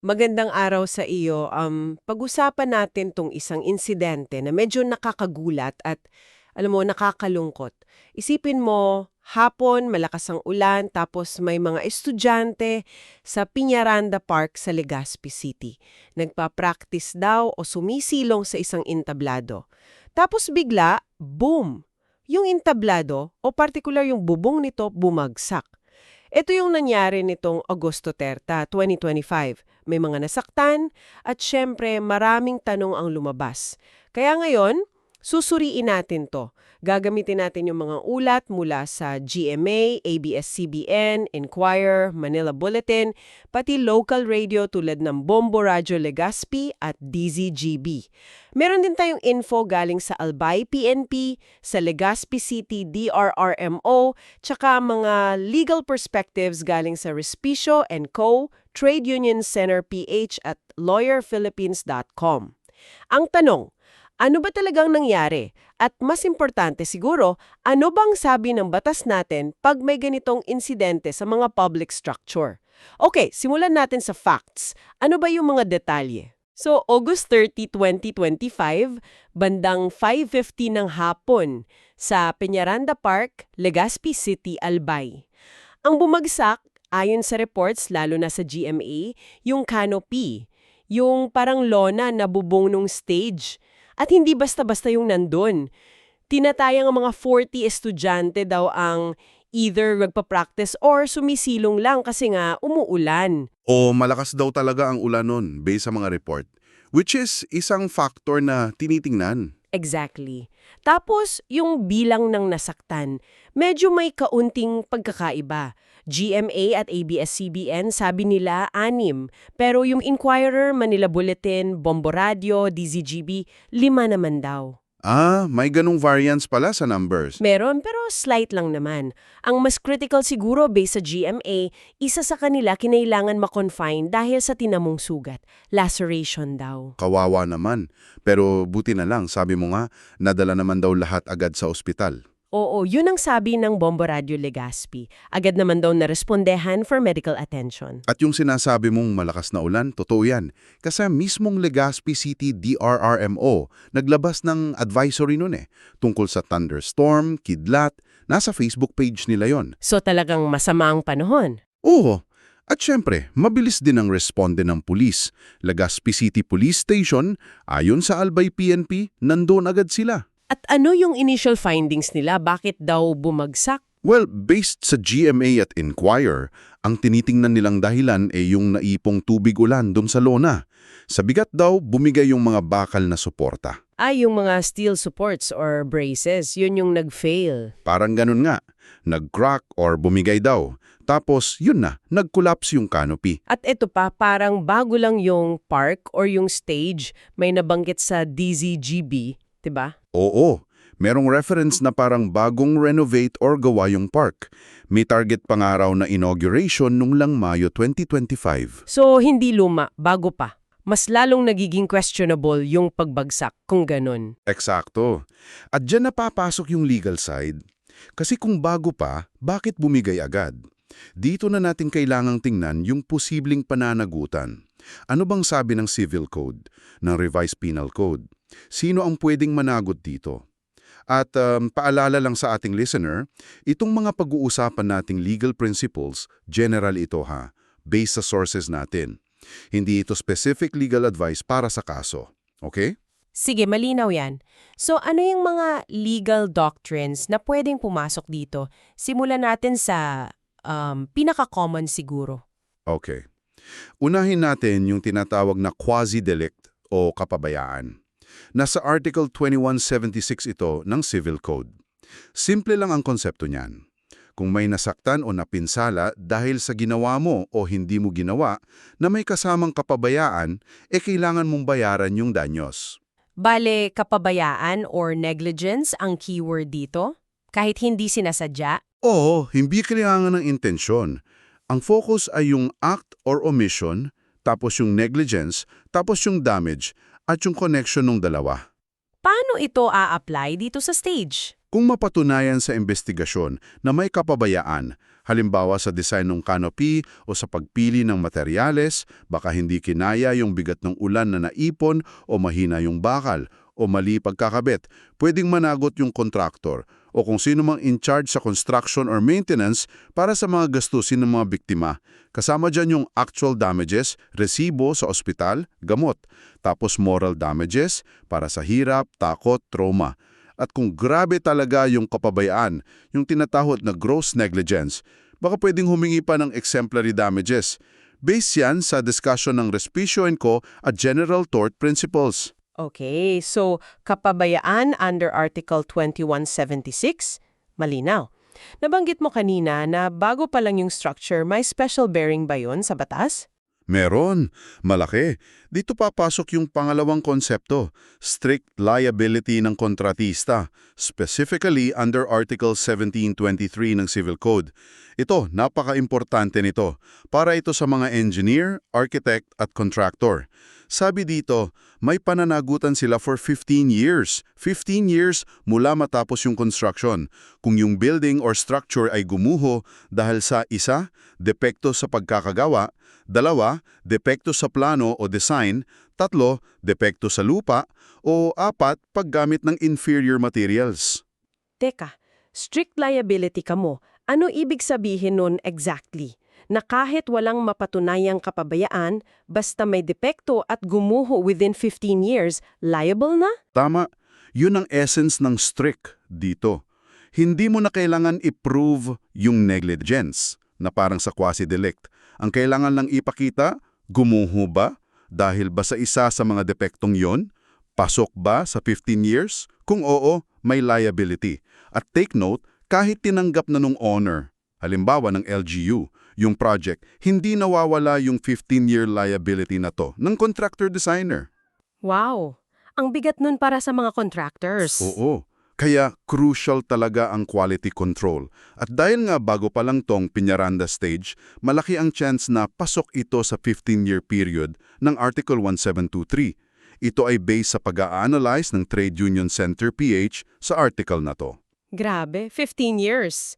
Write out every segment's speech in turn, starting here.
Magandang araw sa iyo. Um, pag-usapan natin tong isang insidente na medyo nakakagulat at alam mo, nakakalungkot. Isipin mo, hapon, malakas ang ulan, tapos may mga estudyante sa Piñaranda Park sa Legazpi City. Nagpa-practice daw o sumisilong sa isang entablado. Tapos bigla, boom! Yung entablado o partikular yung bubong nito bumagsak. Ito yung nangyari nitong Agosto 30, 2025. May mga nasaktan at syempre maraming tanong ang lumabas. Kaya ngayon, susuriin natin to. Gagamitin natin yung mga ulat mula sa GMA, ABS-CBN, Inquirer, Manila Bulletin, pati local radio tulad ng Bombo Radio Legazpi at DZGB. Meron din tayong info galing sa Albay PNP, sa Legazpi City DRRMO, tsaka mga legal perspectives galing sa Respicio and Co., Trade Union Center PH at lawyerphilippines.com. Ang tanong, ano ba talagang nangyari? At mas importante siguro, ano bang sabi ng batas natin pag may ganitong insidente sa mga public structure? Okay, simulan natin sa facts. Ano ba yung mga detalye? So, August 30, 2025, bandang 5.50 ng hapon sa Peñaranda Park, Legazpi City, Albay. Ang bumagsak, ayon sa reports lalo na sa GMA, yung canopy, yung parang lona na bubong nung stage at hindi basta-basta yung nandun. Tinatayang ang mga 40 estudyante daw ang either magpa-practice or sumisilong lang kasi nga umuulan. O malakas daw talaga ang ulan nun based sa mga report. Which is isang factor na tinitingnan. Exactly. Tapos, yung bilang ng nasaktan, medyo may kaunting pagkakaiba. GMA at ABS-CBN sabi nila anim, pero yung Inquirer, Manila Bulletin, Bombo Radio, DZGB, lima naman daw. Ah, may ganong variance pala sa numbers. Meron pero slight lang naman. Ang mas critical siguro based sa GMA, isa sa kanila kinailangan makonfine dahil sa tinamong sugat. Laceration daw. Kawawa naman. Pero buti na lang, sabi mo nga, nadala naman daw lahat agad sa ospital. Oo, yun ang sabi ng Bombo Radio Legazpi. Agad naman daw narespondehan for medical attention. At yung sinasabi mong malakas na ulan, totoo yan. Kasi mismong Legazpi City DRRMO naglabas ng advisory nun eh, tungkol sa thunderstorm, kidlat, nasa Facebook page nila yon. So talagang masama ang panahon. Oo. At syempre, mabilis din ang responde ng pulis. Legazpi City Police Station, ayon sa Albay PNP, nandoon agad sila. At ano yung initial findings nila? Bakit daw bumagsak? Well, based sa GMA at Inquirer, ang tinitingnan nilang dahilan ay yung naipong tubig ulan doon sa lona. Sa bigat daw, bumigay yung mga bakal na suporta. Ay, yung mga steel supports or braces, yun yung nag-fail. Parang ganun nga, nag-crack or bumigay daw. Tapos, yun na, nag-collapse yung canopy. At ito pa, parang bago lang yung park or yung stage may nabanggit sa DZGB, 'di ba? Oo, merong reference na parang bagong renovate or gawa yung park. May target pangaraw na inauguration nung lang Mayo 2025. So, hindi luma, bago pa. Mas lalong nagiging questionable yung pagbagsak kung ganun. Eksakto. At dyan napapasok yung legal side. Kasi kung bago pa, bakit bumigay agad? Dito na natin kailangang tingnan yung posibleng pananagutan. Ano bang sabi ng Civil Code, ng Revised Penal Code? Sino ang pwedeng managot dito? At um, paalala lang sa ating listener, itong mga pag-uusapan nating legal principles, general ito ha, based sa sources natin. Hindi ito specific legal advice para sa kaso. Okay? Sige, malinaw yan. So ano yung mga legal doctrines na pwedeng pumasok dito? Simulan natin sa um, pinaka-common siguro. Okay. Unahin natin yung tinatawag na quasi-delict o kapabayaan. Nasa Article 2176 ito ng Civil Code. Simple lang ang konsepto niyan. Kung may nasaktan o napinsala dahil sa ginawa mo o hindi mo ginawa na may kasamang kapabayaan, e kailangan mong bayaran yung danyos. Bale, kapabayaan or negligence ang keyword dito? Kahit hindi sinasadya? Oo, hindi kailangan ng intensyon. Ang focus ay yung act or omission, tapos yung negligence, tapos yung damage, at yung connection ng dalawa. Paano ito a-apply dito sa stage? Kung mapatunayan sa investigasyon na may kapabayaan, Halimbawa sa design ng canopy o sa pagpili ng materyales, baka hindi kinaya yung bigat ng ulan na naipon o mahina yung bakal o mali pagkakabit. Pwedeng managot yung kontraktor o kung sino mang in charge sa construction or maintenance para sa mga gastusin ng mga biktima. Kasama dyan yung actual damages, resibo sa ospital, gamot, tapos moral damages para sa hirap, takot, trauma. At kung grabe talaga yung kapabayaan, yung tinatahod na gross negligence, baka pwedeng humingi pa ng exemplary damages. Based yan sa discussion ng Respicio Co. at General Tort Principles. Okay, so kapabayaan under Article 2176, malinaw. Nabanggit mo kanina na bago pa lang yung structure, may special bearing ba yun sa batas? Meron. Malaki. Dito papasok yung pangalawang konsepto, strict liability ng kontratista, specifically under Article 1723 ng Civil Code. Ito, napaka-importante nito para ito sa mga engineer, architect at contractor. Sabi dito, may pananagutan sila for 15 years. 15 years mula matapos yung construction. Kung yung building or structure ay gumuho dahil sa isa, depekto sa pagkakagawa, dalawa, depekto sa plano o design, tatlo, depekto sa lupa, o apat, paggamit ng inferior materials. Teka, strict liability ka mo. Ano ibig sabihin nun exactly? Na kahit walang mapatunayang kapabayaan, basta may depekto at gumuho within 15 years, liable na? Tama, yun ang essence ng strict dito. Hindi mo na kailangan i-prove yung negligence na parang sa quasi-delict. Ang kailangan lang ipakita, gumuho ba? Dahil ba sa isa sa mga depektong yon? Pasok ba sa 15 years? Kung oo, may liability. At take note, kahit tinanggap na nung owner, halimbawa ng LGU, yung project, hindi nawawala yung 15-year liability na to ng contractor-designer. Wow! Ang bigat nun para sa mga contractors. Oo. Kaya crucial talaga ang quality control. At dahil nga bago pa lang tong Piñaranda stage, malaki ang chance na pasok ito sa 15-year period ng Article 1723. Ito ay based sa pag-a-analyze ng Trade Union Center PH sa article na to. Grabe, 15 years.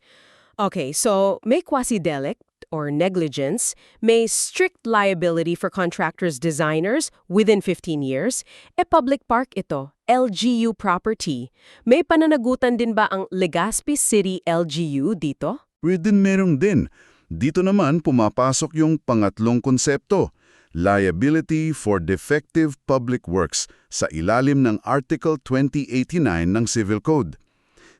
Okay, so may quasi-delict or negligence, may strict liability for contractors designers within 15 years, e public park ito, LGU property. May pananagutan din ba ang Legazpi City LGU dito? Pwede merong din. Dito naman pumapasok yung pangatlong konsepto, liability for defective public works sa ilalim ng Article 2089 ng Civil Code.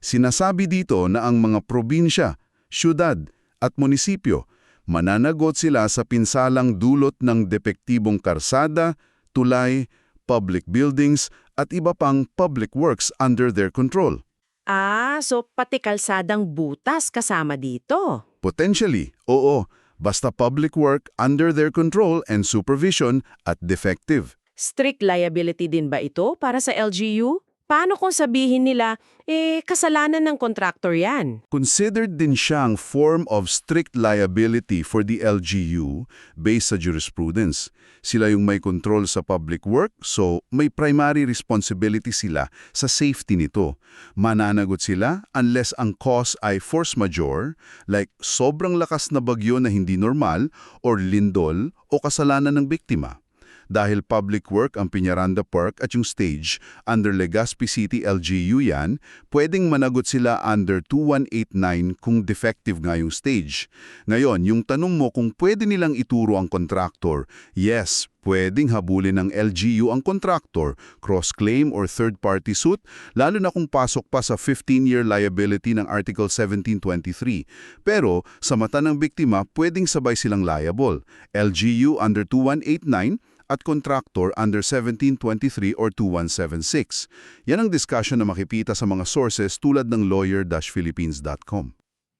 Sinasabi dito na ang mga probinsya, syudad at munisipyo mananagot sila sa pinsalang dulot ng depektibong karsada, tulay, public buildings at iba pang public works under their control. Ah, so pati kalsadang butas kasama dito. Potentially, oo, basta public work under their control and supervision at defective. Strict liability din ba ito para sa LGU? Paano kung sabihin nila, eh, kasalanan ng kontraktor yan? Considered din siyang form of strict liability for the LGU based sa jurisprudence. Sila yung may control sa public work, so may primary responsibility sila sa safety nito. Mananagot sila unless ang cause ay force majeure, like sobrang lakas na bagyo na hindi normal, or lindol, o kasalanan ng biktima. Dahil public work ang Piñaranda Park at yung stage, under Legazpi City LGU yan, pwedeng managot sila under 2189 kung defective nga yung stage. Ngayon, yung tanong mo kung pwede nilang ituro ang contractor, yes, pwedeng habulin ng LGU ang contractor, cross-claim or third-party suit, lalo na kung pasok pa sa 15-year liability ng Article 1723. Pero sa mata ng biktima, pwedeng sabay silang liable. LGU under 2189 at contractor under 1723 or 2176. Yan ang discussion na makipita sa mga sources tulad ng lawyer-philippines.com.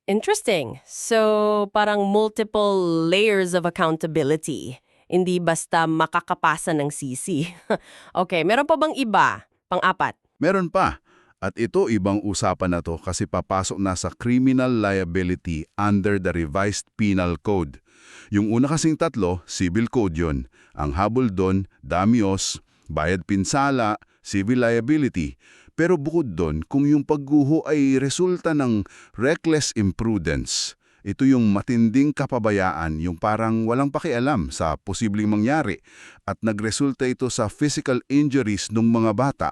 Interesting. So, parang multiple layers of accountability. Hindi basta makakapasa ng sisi. okay, meron pa bang iba? Pang-apat. Meron pa. At ito ibang usapan na to kasi papasok na sa criminal liability under the revised penal code. Yung una kasing tatlo, civil code yun. Ang habol doon, damios, bayad pinsala, civil liability. Pero bukod doon, kung yung pagguho ay resulta ng reckless imprudence, Ito yung matinding kapabayaan, yung parang walang pakialam sa posibleng mangyari at nagresulta ito sa physical injuries ng mga bata.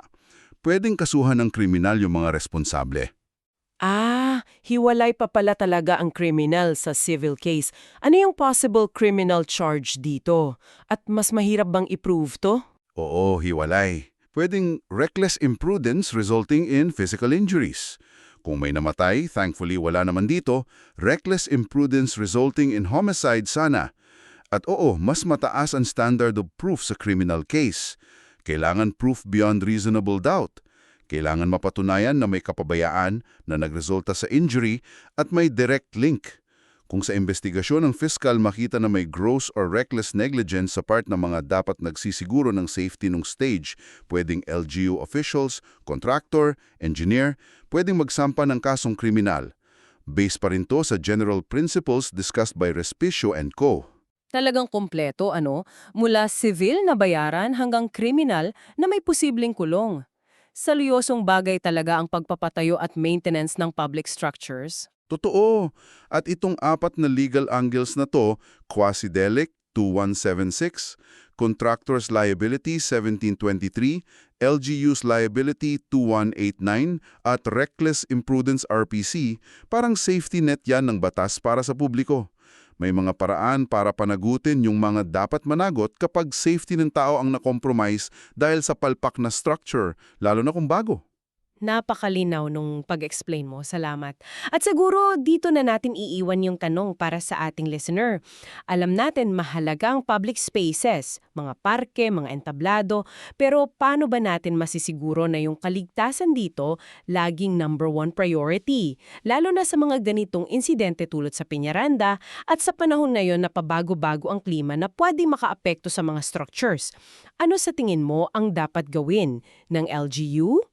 Pwedeng kasuhan ng kriminal yung mga responsable. Ah, hiwalay pa pala talaga ang criminal sa civil case. Ano yung possible criminal charge dito? At mas mahirap bang i-prove to? Oo, hiwalay. Pwedeng reckless imprudence resulting in physical injuries. Kung may namatay, thankfully wala naman dito, reckless imprudence resulting in homicide sana. At oo, mas mataas ang standard of proof sa criminal case. Kailangan proof beyond reasonable doubt. Kailangan mapatunayan na may kapabayaan na nagresulta sa injury at may direct link. Kung sa investigasyon ng fiscal makita na may gross or reckless negligence sa part ng mga dapat nagsisiguro ng safety ng stage, pwedeng LGU officials, contractor, engineer, pwedeng magsampa ng kasong kriminal. Based pa rin to sa general principles discussed by Respicio and Co. Talagang kompleto ano, mula civil na bayaran hanggang kriminal na may posibleng kulong. Salyosong bagay talaga ang pagpapatayo at maintenance ng public structures. Totoo. At itong apat na legal angles na to, quasi-delict 2176, contractor's liability 1723, LGU's liability 2189, at reckless imprudence RPC, parang safety net yan ng batas para sa publiko. May mga paraan para panagutin yung mga dapat managot kapag safety ng tao ang nakompromise dahil sa palpak na structure, lalo na kung bago. Napakalinaw nung pag-explain mo. Salamat. At siguro dito na natin iiwan yung tanong para sa ating listener. Alam natin mahalaga ang public spaces, mga parke, mga entablado, pero paano ba natin masisiguro na yung kaligtasan dito laging number one priority? Lalo na sa mga ganitong insidente tulad sa Piñaranda at sa panahon na yon na pabago-bago ang klima na pwedeng makaapekto sa mga structures. Ano sa tingin mo ang dapat gawin ng LGU?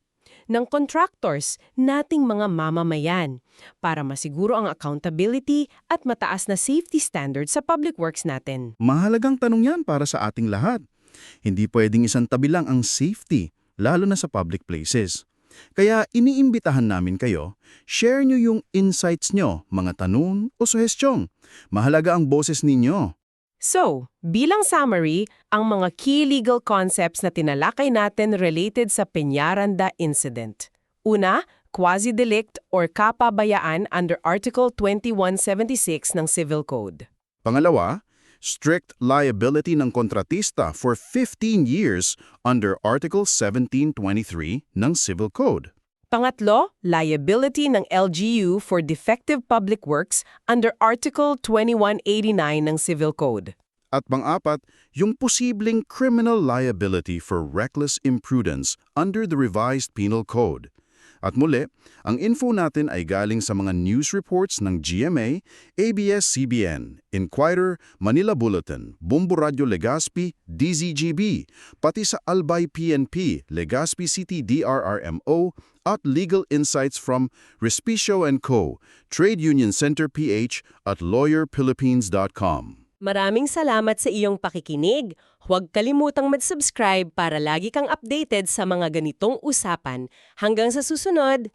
Ng contractors, nating mga mamamayan, para masiguro ang accountability at mataas na safety standards sa public works natin. Mahalagang tanong yan para sa ating lahat. Hindi pwedeng isang tabi lang ang safety, lalo na sa public places. Kaya iniimbitahan namin kayo, share nyo yung insights nyo, mga tanong o suhestyong. Mahalaga ang boses ninyo. So, bilang summary, ang mga key legal concepts na tinalakay natin related sa Peñaranda incident. Una, quasi-delict or kapabayaan under Article 2176 ng Civil Code. Pangalawa, strict liability ng kontratista for 15 years under Article 1723 ng Civil Code. Pangatlo, liability ng LGU for defective public works under Article 2189 ng Civil Code. At pang-apat, yung posibleng criminal liability for reckless imprudence under the revised penal code. At muli, ang info natin ay galing sa mga news reports ng GMA, ABS-CBN, Inquirer, Manila Bulletin, Bumbo Radio Legazpi, DZGB, pati sa Albay PNP, Legazpi City DRRMO, at Legal Insights from Respicio Co., Trade Union Center PH at lawyerphilippines.com. Maraming salamat sa iyong pakikinig. Huwag kalimutang mag-subscribe para lagi kang updated sa mga ganitong usapan. Hanggang sa susunod!